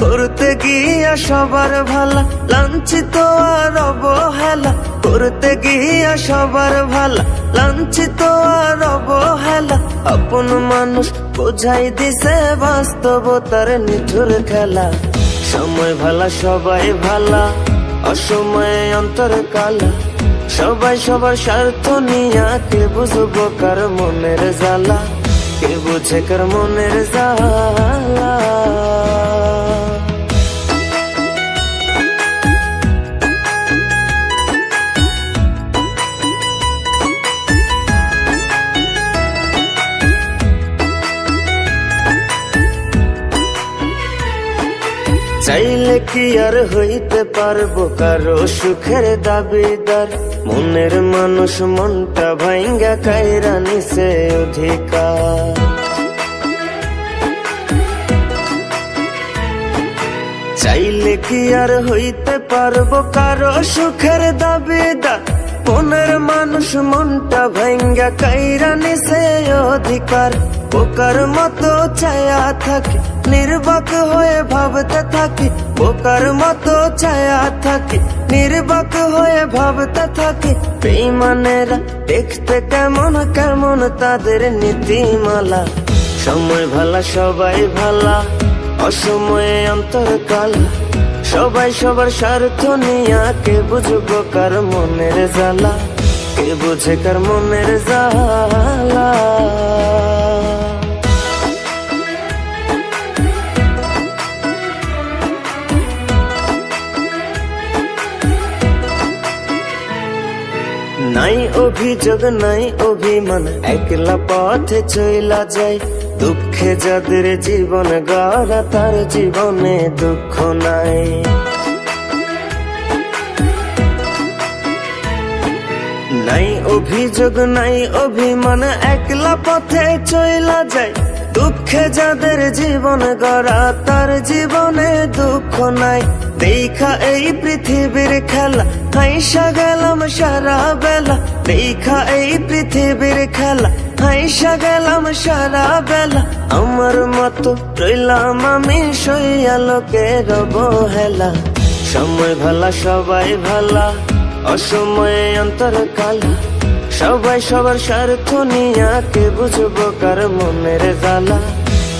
করতে গিয়া সবার ভালা, লাঞ্ছিত আর অবহেলা। করতে গিয়া সবার ভালা, লাঞ্ছিত আর অবহেলা। আপন মানুষ বোঝাই দিছে বাস্তবতার নিঠুর খেলা। সময় ভালা, সবাই ভালা, অসময়ে অন্তর কালা। সবাই সবার স্বার্থ নিয়া কে বুঝব কার মনের জ্বালা? কে বুঝে কার মনের জ্বালা? চাইলে কি আর হইতে পারব? কারও সুখের দাবিদার। মনের মানুষ মনটা ভাঙ্গা কাইরা নিছে অধিকার। চাইলে কি আর হইতে পারব? কারও সুখের দাবিদার। মনের মানুষ মনটা ভাঙ্গা কাইরা নিছে অধিকার। পোকার মতো ছায়া থাকে নির্বাক হয়ে ভাবতে থাকি, বোকার মতো ছায়া থাকে। নির্বাক হয়ে ভাবতে থাকি, বেইমানেরা দেখতে কেমন কেমন তাদের নীতিমালা। সময় ভালা, সবাই ভালা, অসময়ে অন্তর কালা সবাই সবার স্বার্থ নিয়া কে বুঝব কার মনের জ্বালা, কে বুঝে কার মনের জ্বালা। নাই অভিযোগ, নাই অভিমান। একলা পথে চইলা যায় দুঃখে যাদের জীবন গড়া তার জীবনে দুঃখ নাই। নাই অভিযোগ, নাই অভিমান, একলা পথে চইলা যায় দুঃখে যাদের জীবন গড়া, তার জীবনে দুঃখ নাই। দেখা এই পৃথিবীর খেলা, হাইসা গেলাম সারা বেলা। দেখা এই পৃথিবীর খেলা, হাইসা গেলাম সারা বেলা। আমার মতো রইলাম আমি সইয়া লোকের অবহেলা সময় ভালা, সবাই ভালা, অসময়ে অন্তর কালা সবাই সবার স্বার্থ নিয়া কে বুঝব কার মনের জ্বালা?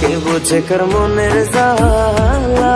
কে বুঝে কার মনের জ্বালা?